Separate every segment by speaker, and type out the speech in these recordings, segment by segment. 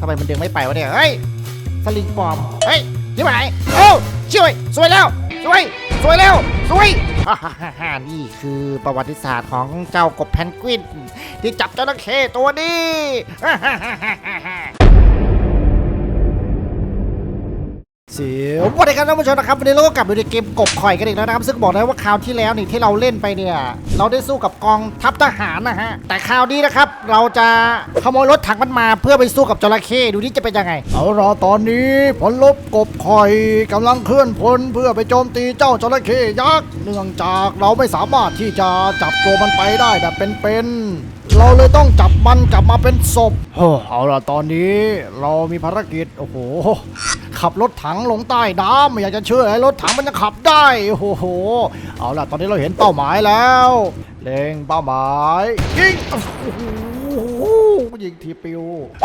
Speaker 1: ทำไมมันดึงไม่ไปวะเนี่ย เฮ้ย สลิงปลอม เฮ้ยที่ไหนโอ้ช่วย สวยแล้ว สวย สวยแล้ว สวยฮ่าฮ่าฮ่าฮ่านี่คือประวัติศาสตร์ของเจ้ากบแพนกวิน ที่จับจระเข้ตัวนี้ฮ่าฮ่าฮ่าฮ่า เสียวสวัสดีครับท่านผู้ชมนะครับวันนี้เราก็กลับมาในเกมกบข่อยกันอีกแล้วนะครับ ซึ่งบอกได้ว่าคราวที่แล้วนี่ที่เราเล่นไปเนี่ย เราได้สู้กับกองทัพทหารนะฮะ แต่คราวนี้นะครับ เราจะขโมยรถถังมันมาเพื่อไปสู้กับจระเข้ดูนี่จะเป็นยังไง
Speaker 2: เอารอตอนนี้พลลบกบข่อยกำลังเคลื่อนพลเพื่อไปโจมตีเจ้าจระเข้ยักษ์เนื่องจากเราไม่สามารถที่จะจับตัวมันไปได้แบบเป็นๆเราเลยต้องจับมันกลับมาเป็นศพโอ้เอาละตอนนี้เรามีภารกิจ โอ้โห ขับรถถังลงใต้น้ำไม่อยากจะเชื่อเลยรถถังมันจะขับได้โอ้โหเอาล่ะตอนนี้เราเห็นเป้าหมายแล้วเล็งเป้าหมายยิงโอ้โหยิงทีปิวแหม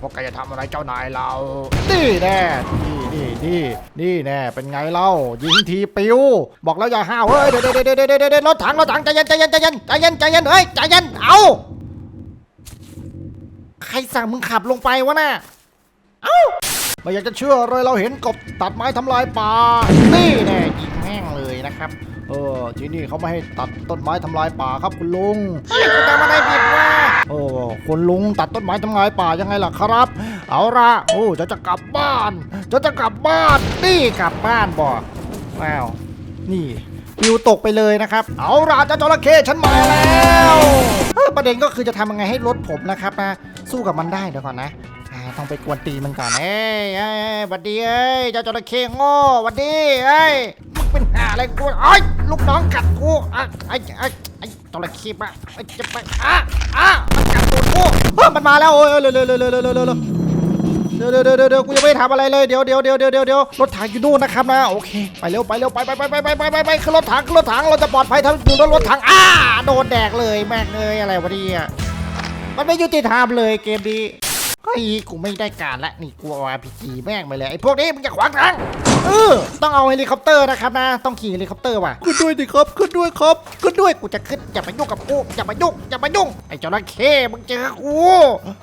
Speaker 2: พวกแกจะทำอะไรเจ้านายเรานี่แน่นี่นี่นี่นี่แน่เป็นไงเล่ายิงทีปิว บอกแล้วอย่าห้าวเฮ้ยเดี๋ยวเดี๋ยวเดี๋ยวเดี๋ยวเดรถถังรถถังใจเย็นใจเย็นใจเย็นใจเย็นใจเย็นเฮ้ยใจเย็นเอา
Speaker 1: ใครสั่งมึงขับลงไปวะน่ะ
Speaker 2: ไม่อยากจะเชื่อเลยเราเห็นกบตัดไม้ทำลายป่า
Speaker 1: นี่แน่ยิงแม่งเลยนะครับ
Speaker 2: เออที่นี่เขาไม่ให้ตัดต้นไม้ทำลายป่าครับคุณลุง
Speaker 1: เฮ้ยกูทำอะไรผิดวะ
Speaker 2: โอ้คุณลุงตัดต้นไม้ทำลายป่ายังไงล่ะครับ เอาละโอ้จะจะกลับบ้านจะจะกลับบ้าน
Speaker 1: นี่กลับบ้านบอกว้าวนี่ปิวตกไปเลยนะครับ
Speaker 2: เอาละเจ้าจระเข้ฉันมาแล้ว
Speaker 1: เออประเด็นก็คือจะทำยังไงให้รถผมนะครับนะสู้กับมันได้เดี๋ยวก่อนนะ ต้องไปกวนตีมันก่อนเอ้ยเอ้ยเอ้ยหวัดดีเอ้ยเจ้าจระเข้โง่วัดดีเอ้ยมึงเป็นหาอะไรกูไอ้ยลูกน้องกัดกูอะไอ้ไอ้ไอ้จระเข้มาไอ้จะไปอะอะมันกัดตัวกูเฮ้ยมันมาแล้วโอ้ยเร็วเร็วเร็วเร็วเร็วเร็วเร็วเร็วเดี๋ยวเดี๋ยวเดี๋ยวเดี๋ยวเดี๋ยวกูยังไม่ทำอะไรเลยเดี๋ยวเดี๋ยวเดี๋ยวเดี๋ยวเดี๋ยวเดี๋ยวรถถังอยู่นู่นนะครับนะโอเคไปเร็วไปเร็วไปไปไปไปไปไปไปไปขึ้นรถถังขึ้นรถถังเราจะปลอดภัยทั้งอยู่บนรถถังอ้าโดนแดกเลยแม่งเลยอะไรวะเนี่ยมันไม่ยุติธรรมเลยเกมนี้ เฮ้ยกูไม่ได้การละนี่กูเอาอาพีจีแม่งไปเลยไอ้พวกนี้มึงอย่าขวางทาง เออต้องเอาเฮลิคอปเตอร์นะครับนะต้องขี่เฮลิคอปเตอร์ว่ะ
Speaker 2: ขึ้นด้วยดิครับขึ้นด้วยครับ
Speaker 1: ขึ้นด้วยกูจะขึ้นอย่ามายุ่งกับกูอย่ามายุ่งอย่ามายุ่งไอ้จระเข้มึงเจอกู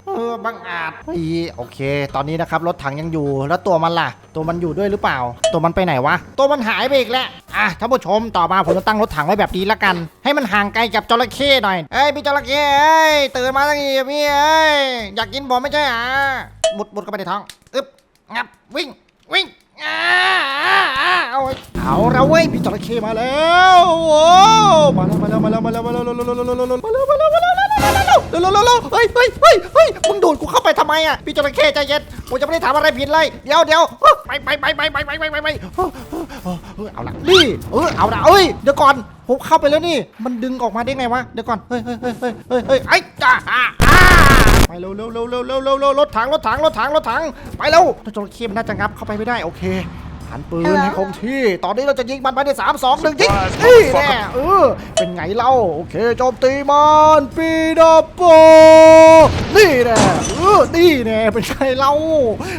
Speaker 1: เออบังอาจเฮ้ยโอเค ตอนนี้นะครับรถถังยังอยู่แล้วตัวมันล่ะ ตัวมันอยู่ด้วยหรือเปล่า ตัวมันไปไหนวะตัวมันหายไปอีกแล้วอะท่านผู้ชมต่อมาผมจะตั้งรถถังไว้แบบนี้ละกัน ให้มันห่างไกลกับจระเข้หน่อยเอ้ยพี่จระเข้เอ้ยตื่นมาตั้งทีพี่เอ้ยอยากกินผมไม่ใช่เหรอมุดมุดเข้าไปในท้องอึ๊บงับวิ่งวิ่ง อ่าอ่าอ่าเอาเอาละเว้ยพี่จระเข้มาแล้วโอ้มาแล้วมาแล้วมาแล้วมาแล้วมาแล้วมาแล้วมาแล้วมาแล้วมาแล้วมาแล้วมาแล้วมาแล้วมาแล้วเร็วเร็วเฮ้ยเฮ้ยเฮ้ยเฮ้ยมึงดูดกูเข้าไปทำไมอะพี่จระเข้ใจเย็นกูจะไม่ได้ทำอะไรผิดเลยเดี๋ยวเดี๋ยวไปไปไปไปไปไปไปไปไปเอาละนี่เออเอาละเอ้ยเดี๋ยวก่อนผมเข้าไปแล้วนี่ มันดึงออกมาได้ไงวะเดี๋ยวก่อนเฮ้ยเฮ้ยเฮ้ยเฮ้ยเฮ้ยไอ้จ้า เร็วเร็วเร็วเร็วเร็วเร็วเร็วรถถังรถถังรถถังรถถังไปเร็วถ้าจระเข้มันน่าจะงับเข้าไปไม่ได้โอเคหันปืนให้คงที่ ตอนนี้เราจะยิงมันไปในสามสองหนึ่งยิงนี่แน่เออ เป็นไงเล่า โอเคโจมตีมันปีนาโปนี่แน่เออนี่แน่เป็นไงเล่า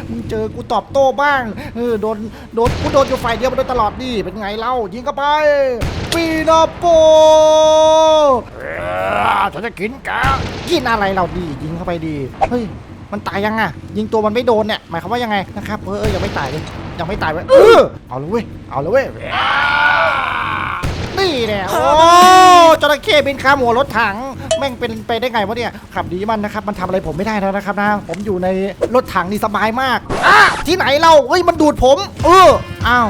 Speaker 1: มึงเจอกูตอบโต้บ้าง เออ โดน โดน กูโดนอยู่ฝ่ายเดียวมาโดยตลอดนี่ เป็นไงเล่า ยิงเข้าไป ปีนาโปเออฉันจะกินแก กินอะไรเราดียิงเข้าไปดี เฮ้ย มันตายยังอะยิงตัวมันไม่โดนเนี่ย หมายความว่ายังไงนะครับ เออยังไม่ตายเลยยังไม่ตายเว้ยเออเอาเลยเว้ย เอาเลยเว้ย นี่แน่โอ้จระเข้บินข้ามหัวรถถัง แม่งเป็นไปได้ไงวะเนี่ย ขับดีมันนะครับ มันทำอะไรผมไม่ได้แล้วนะครับนะ ผมอยู่ในรถถังนี่สบายมากอะที่ไหนเรา เฮ้ย มันดูดผม เออ อ้าว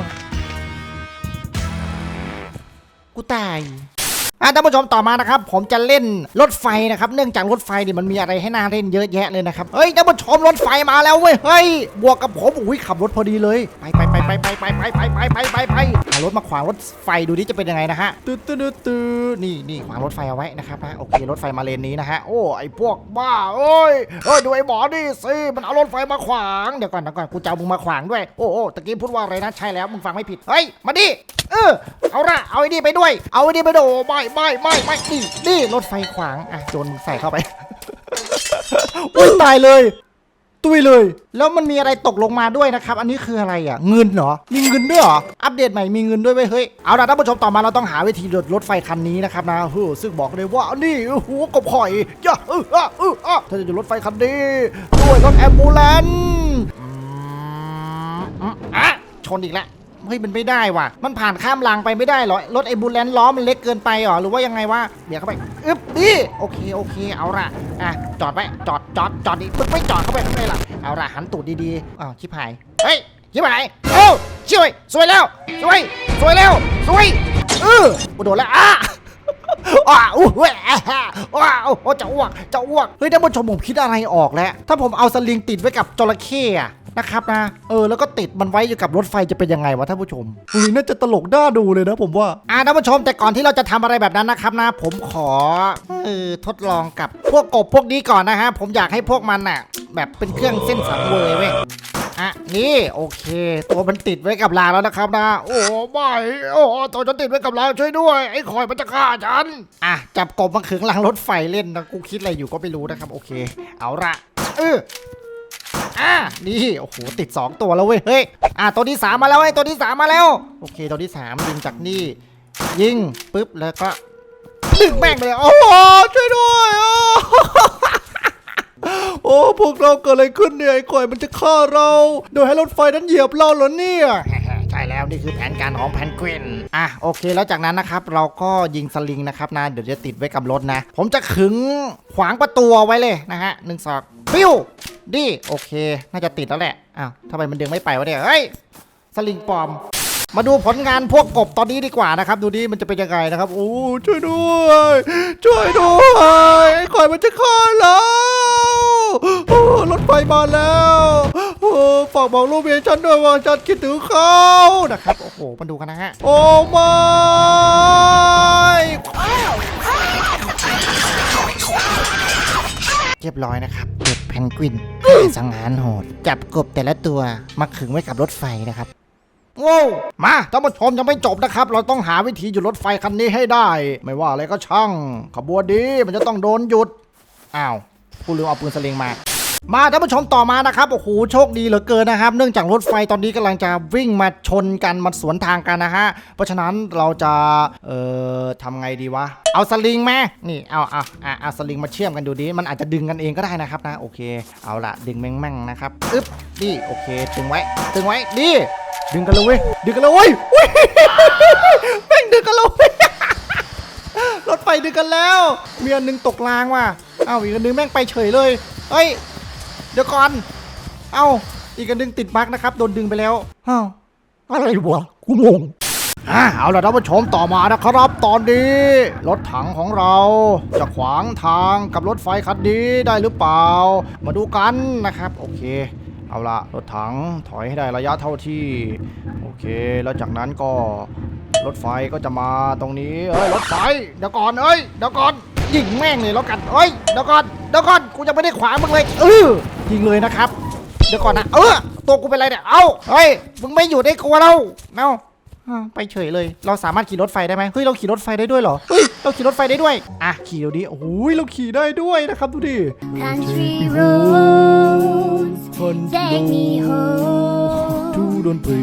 Speaker 1: กูตาย อะท่านผู้ชมต่อมานะครับผมจะเล่นรถไฟนะครับเนื่องจากรถไฟเนี่ยมันมีอะไรให้น่าเล่นเยอะแยะเลยนะครับเฮ้ยท่านผู้ชมรถไฟมาแล้วเว้ยเฮ้ยบวกกับผมอุ้ยขับรถพอดีเลยไปไปไปไปไปไปไปไปไปไปไปไปหารถมาขวางรถไฟดูดิจะเป็นยังไงนะฮะตื้อตื้อตื้อตื้อนี่นี่ขวางรถไฟเอาไว้นะครับนะโอเครถไฟมาเลนนี้นะฮะโอ้ไอพวกบ้าเอ้ยเอ้ยดูไอหมอนี่สิมันเอารถไฟมาขวางเดี๋ยวก่อนเดี๋ยวก่อนกูจะเอามึงมาขวางด้วยโอ้โอ้ตะกี้พูดว่าอะไรนะใช่แล้วมึงฟังไม่ผิดเฮ้ยมาดิเออเอาละเอาไอ้นี่ไปด้วย เอาไอ้นี่ไปโดไม่ไม่ไม่ไม่นี่นี่รถไฟขวาง อะ โจนมึงใส่เข้าไป อุ้ยตายเลย
Speaker 2: ตุยเลย
Speaker 1: แล้วมันมีอะไรตกลงมาด้วยนะครับ อันนี้คืออะไรอะ เงินเหรอ มีเงินด้วยเหรอ อัปเดตใหม่มีเงินด้วยเว้ยเฮ้ย เอาล่ะท่านผู้ชมต่อมาเราต้องหาวิธีหยุดรถไฟคันนี้นะครับนะเฮ้อซึ่งบอกเลยว่า นี่โอ้โหกบข่อยย่าเอออะเอออะถ้าจะหยุดรถไฟคันนี้ด้วยรถแอมบูเลนอะชนอีกแล้ว เฮ้ยมันไม่ได้ว่ะ มันผ่านข้ามรางไปไม่ได้หรอ รถไอ้บูเลนล้อมันเล็กเกินไปหรอ หรือว่ายังไงวะเบียดเข้าไป อึ๊บนี่โอเค โอเค เอาละอะ จอดไว้จอด จอด จอดดิมึงไม่จอดเข้าไปข้างในล่ะเอาละหันตูดดีๆ อ้าว ชิบหาย เฮ้ย ชิบหาย เอ้าช่วย สวยแล้ว สวย สวยแล้ว สวยเออกูโดนแล้วอะว้าวว้าวว้าวโอ้จะอ้วกจะอ้วก เฮ้ยท่านผู้ชมผมคิดอะไรออกแล้ว ถ้าผมเอาสลิงติดไว้กับจระเข้อะ นะครับนะเออแล้วก็ติดมันไว้อยู่กับรถไฟจะเป็นยังไงวะท่านผู้ชม
Speaker 2: อุ้ยน่าจะตลกน่าดูเลยนะผมว่า
Speaker 1: อ่าท่านผู้ชมแต่ก่อนที่เราจะทำอะไรแบบนั้นนะครับนะ ผมขอเออทดลองกับพวกกบพวกนี้ก่อนนะฮะผมอยากให้พวกมันน่ะ แบบเป็นเครื่องเส้นสังเวยเว้ยอะนี่โอเค ตัวมันติดไว้กับรางแล้วนะครับนะ โอ้ไม่โอ้ตัวฉันติดไว้กับรางช่วยด้วยไอ้คอยมันจะฆ่าฉันอะจับกบมาขึงรางรถไฟเล่นนะกูคิดอะไรอยู่ก็ไม่รู้นะครับ โอเค เอาละเออ อะนี่โอ้โหติด 2 ตัวแล้วเว้ยเฮ้ยอะตัวที่ 3 มาแล้วไอ้ยตัวที่ 3 มาแล้ว โอเคตัวที่ 3 ยิงจากนี่ ยิงปุ๊บแล้วก็ดึงแม่งไปเลยโอ้โห
Speaker 2: ช่วยด้วยอะโอ้พวกเราเกิดอะไรขึ้นเนี่ยไอ้ก่อยมันจะฆ่าเรา โดยให้รถไฟนั้นเหยียบเราเหรอเนี่ย
Speaker 1: ใช่แล้วนี่คือแผนการของแพนกวินอะโอเค แล้วจากนั้นนะครับ เราก็ยิงสลิงนะครับนะเดี๋ยวจะติดไว้กับรถนะ ผมจะขึงขวางประตูไว้เลยนะฮะหนึ่งสอง ปิ้วดีโอเค น่าจะติดแล้วแหละ อ้าวทำไมมันดึงไม่ไปวะเนี่ย เฮ้ย สลิงปลอม มาดูผลงานพวกกบตอนนี้ดีกว่านะครับ ดูดิมันจะเป็นยังไงนะครับ
Speaker 2: โอ้ ช่วยด้วย ช่วยด้วย ไอ้ข่อยมันจะฆ่าเราโอ้รถไฟมาแล้วโอ้ฝากบอกลูกเมียฉันด้วยว่าฉันคิดถึงเขา
Speaker 1: นะครับ โอ้โหมาดูกันนะฮะ
Speaker 2: โอ้ไม่
Speaker 1: เรียบร้อยนะครับกบแพนกวินสังหารโหด จับกบแต่ละตัวมาขึงไว้กับรถไฟนะครับโว้วมาท่านผู้ชมยังไม่จบนะครับ เราต้องหาวิธีหยุดรถไฟคันนี้ให้ได้
Speaker 2: ไม่ว่าอะไรก็ช่าง ขบวนดีมันจะต้องโดนหยุด
Speaker 1: อ้าวกูลืมเอาปืนสลิงมา มาท่านผู้ชมต่อมานะครับโอ้โหโชคดีเหลือเกินนะครับ เนื่องจากรถไฟตอนนี้กำลังจะวิ่งมาชนกันมาสวนทางกันนะฮะเพราะฉะนั้นเราจะเอ่อทำไงดีวะเอาสลิงมานี่เอาเอาเอาเอาสลิงมาเชื่อมกันดูดิมันอาจจะดึงกันเองก็ได้นะครับนะโอเค เอาละดึงแม่งๆนะครับอึ๊บนี่โอเคดึงไว้ดึงไว้ดีดึงกันเลยดึงกันเลยเว้ยแม่งดึงกันเลยรถไฟดึงกันแล้ว เมีอันหนึงตกรางว่ะเอาอีกนหนึงแม่งไปเฉยเลยเฮ้ย เดี๋ยวก่อน เอ้า อีกอันนึงติดบั๊กนะครับ โดนดึงไปแล้วอ้าวอะไรวะกูงง
Speaker 2: อะเอาละท่านผู้ชมต่อมานะครับ ตอนนี้รถถังของเราจะขวางทางกับรถไฟคันนี้ได้หรือเปล่า มาดูกันนะครับ โอเค เอาละรถถังถอยให้ได้ระยะเท่าที่ โอเค แล้วจากนั้นก็รถไฟก็จะมาตรงนี้เอ้ยรถไฟเดี๋ยวก่อนเอ้ยเดี๋ยวก่อน
Speaker 1: ยิงแม่งเลยแล้วกันเฮ้ยเดี๋ยวก่อนเดี๋ยวก่อนกูจะไม่ได้ขวางมึงเลยเออยิงเลยนะครับ เดี๋ยวก่อนนะเออตัวกูเป็นไรเนี่ยเอ้าเฮ้ยมึงไม่อยู่ได้กลัวเราเอ้าไปเฉยเลย เราสามารถขี่รถไฟได้ไหมเฮ้ย เราขี่รถไฟได้ด้วยเหรอ เฮ้ย เราขี่รถไฟได้ด้วย อะ ขี่เดี๋ยวนี้โอ้
Speaker 2: ย เราขี่ได้ด้วยนะครับดูดิ
Speaker 3: Country roads take me home
Speaker 2: ดนตรี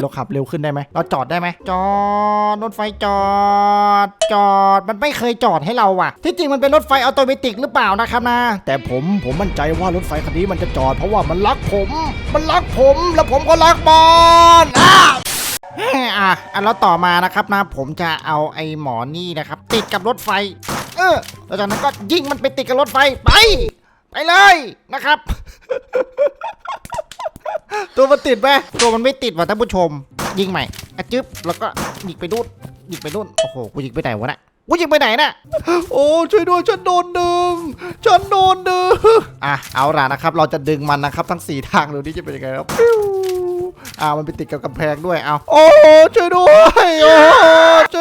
Speaker 1: เราขับเร็วขึ้นได้ไหมเราจอดได้ไหมจอดรถไฟจอด จอดมันไม่เคยจอดให้เราว่ะ ที่จริงมันเป็นรถไฟออโตเมติกหรือเปล่านะครับนะ
Speaker 2: แต่ผมผมมั่นใจว่ารถไฟคันนี้มันจะจอดเพราะว่ามันรักผม มันรักผมแล้วผมก็รักมันอ้า
Speaker 1: อะอันแล้วต่อมานะครับนะ ผมจะเอาไอ้หมอนี่นะครับ ติดกับรถไฟ เออแล้วจากนั้นก็ยิงมันไปติดกับรถไฟไป ไปเลยนะครับ ตัวมันติดไหมตัวมันไม่ติดว่ะท่านผู้ชม ยิงใหม่อะจึ๊บแล้วก็ยิงไปนู่นยิงไปนู่นโอ้โหกูยิงไปไหนวะน่ะกูยิงไปไหนน่ะ
Speaker 2: โอ้ช่วยด้วยฉันโดนดึงฉันโดนดึง
Speaker 1: อะเอาล่ะนะครับ เราจะดึงมันนะครับ ทั้ง 4 ทางดูนี่จะเป็นยังไงครับปิ้วอ่ามันไปติดกับกำแพงด้วยเอา
Speaker 2: โอ้ช่วยด้วยโอ้ช่วย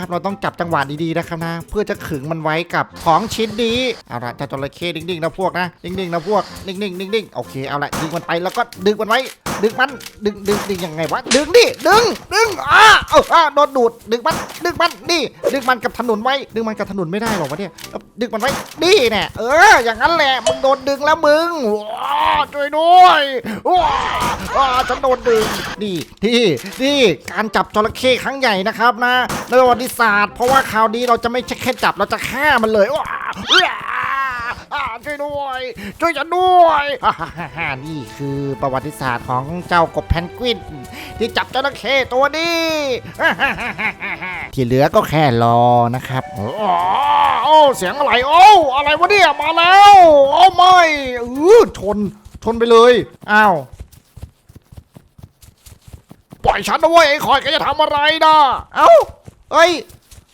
Speaker 2: นะ
Speaker 1: ครับ เราต้องจับจังหวะดีๆนะครับนะ เพื่อจะขึงมันไว้กับของชิ้นนี้เอาละจ้าจระเข้นิ่งๆนะพวกนะนิ่งๆนะพวกนิ่งๆนิ่งๆโอเคเอาละดึงมันไปแล้วก็ดึงมันไว้ ดึงมันดึงดึงดึงยังไงวะดึงดิดึงดึงอ่าเอาอ่าโดนดูดดึงมันดึงมันนี่ดึงมันกับถนนไว้ ดึงมันกับถนนไม่ได้หรอกวะเนี่ยดึงมันไว้นี่แน่เออ อย่างนั้นแหละมึงโดนดึงแล้วมึงว้าช่วยด้วยว้าอ่าฉันโดนดึงนี่ที่นี่การจับจระเข้ครั้งใหญ่นะครับนะในประวัติศาสตร์เพราะว่าคราวนี้เราจะไม่ใช่แค่จับเราจะฆ่ามันเลยว้าว้าอ่าช่วยด้วยช่วยฉันด้วยนี่คือประวัติศาสตร์ของเจ้ากบแพนกวิน ที่จับจระเข้ตัวนี้ที่เหลือก็แค่รอนะครับโอ้โอ้เสียงอะไรโอ้อะไรวะเนี่ยมาแล้วโอ้ไม่เออชนชนไปเลยอ้าวปล่อยฉันนะเว้ยไอ้คอยแกจะทำอะไรนะเอ้า เอ้ย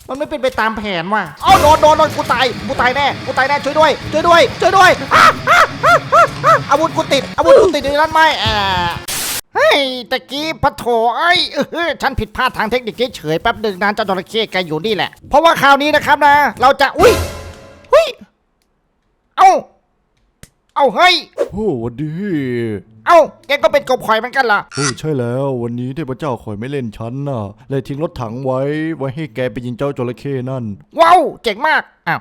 Speaker 1: มันไม่เป็นไปตามแผนว่ะเอ้าโดนโดนโดนกูตาย กูตายแน่ กูตายแน่ ช่วยด้วย ช่วยด้วย ช่วยด้วยอะอะอะอะอะอาวุธกูติด อาวุธกูติดอยู่ในนั้นไหมแอบเฮ้ย ตะกี้พะโถไอ้ยเออฉันผิดพลาดทางเทคนิคเฉยๆแป๊บหนึ่งนะเจ้าจระเข้แกอยู่นี่แหละ เพราะว่าคราวนี้นะครับนะ เราจะ อุ้ยอุ้ย เอ้า เอ้าเฮ้ย
Speaker 2: โอ้หวันดี
Speaker 1: เอ้าแกก็เป็นกบข่อยเหมือนกันเหรอ
Speaker 2: โอ้ใช่แล้ววันนี้เทพเจ้าคอยไม่เล่นฉันน่ะเลยทิ้งรถถังไว้ไว้ให้แกไปยิงเจ้าจระเข้นั่น
Speaker 1: ว้าวเจ๋งมาก อ้าว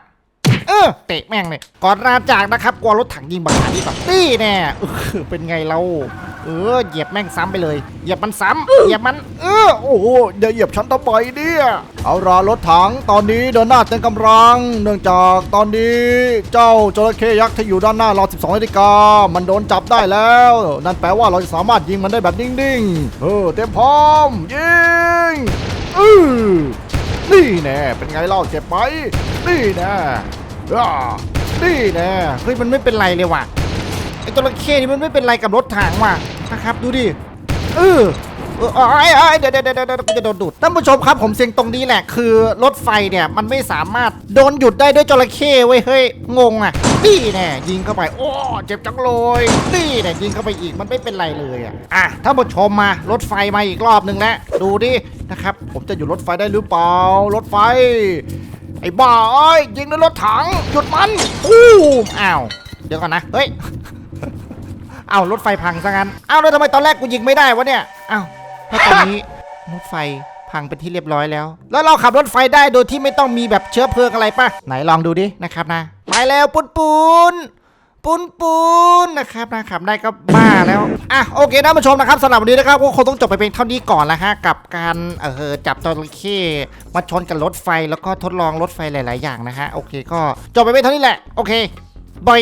Speaker 1: เออเตะแม่งเลย ก่อนลาจากนะครับกลัวรถถังยิงบังคับดีกว่านี่แน่เออเป็นไงเรา เออเหยียบแม่งซ้ำไปเลย เหยียบมันซ้ำเหยียบมัน เออ
Speaker 2: โอ้โหอย่าเหยียบฉันทำไมเนี่ยเอารารถถังตอนนี้เดินหน้าเต็มกำลัง เนื่องจากตอนนี้เจ้าจระเข้ยักษ์ที่อยู่ด้านหน้าเรา 12นาฬิกามันโดนจับได้แล้ว นั่นแปลว่าเราจะสามารถยิงมันได้แบบนิ่งๆ เออเตรียมพร้อม ยิงอือนี่แน่เป็นไงเล่าเจ็บไหมนี่แน่อ่านี่แน่
Speaker 1: เฮ้ยมันไม่เป็นไรเลยว่ะไอ้จระเข้นี่มันไม่เป็นไรกับรถถังว่ะ นะครับดูดิเออเออเอ้ยเอ้เดี๋ยวเดี๋ยวเดี๋ยวเดี๋ยวกูจะโดนดูดท่านผู้ชมครับผมเซ็งตรงนี้แหละคือรถไฟเนี่ยมันไม่สามารถโดนหยุดได้ด้วยจระเข้เว้ยเฮ้ยงงอะนี่แน่ยิงเข้าไป โอ้เจ็บจังเลยนี่แน่ยิงเข้าไปอีกมันไม่เป็นไรเลยอะอะท่านผู้ชมมารถไฟมาอีกรอบหนึ่งแล้วดูดินะครับ
Speaker 2: ผมจะอยู่รถไฟได้หรือเปล่ารถไฟไอ้บ้าเอ้ยยิงด้วยรถถังหยุดมัน
Speaker 1: อู้อ้าวเดี๋ยวก่อนนะเฮ้ย เอารถไฟพังซะงั้นเอาแล้วทำไมตอนแรกกูยิงไม่ได้วะเนี่ยเอ้าถ้าตอนนี้รถไฟพังเป็นที่เรียบร้อยแล้ว แล้วเราขับรถไฟได้โดยที่ไม่ต้องมีแบบเชื้อเพลิงอะไรป่ะ ไหนลองดูดินะครับนะ ไปแล้วปุนปุนปุนปุนนะครับนะขับได้ก็บ้าแล้ว อะโอเคนะผู้ชมนะครับสำหรับวันนี้นะครับก็คงต้องจบไปเพียงเท่านี้ก่อนละฮะกับการเออจับจระเข้มาชนกับรถไฟแล้วก็ทดลองรถไฟหลาย ๆ อย่างนะฮะโอเค ก็จบไปเพียงเท่านี้แหละโอเคบาย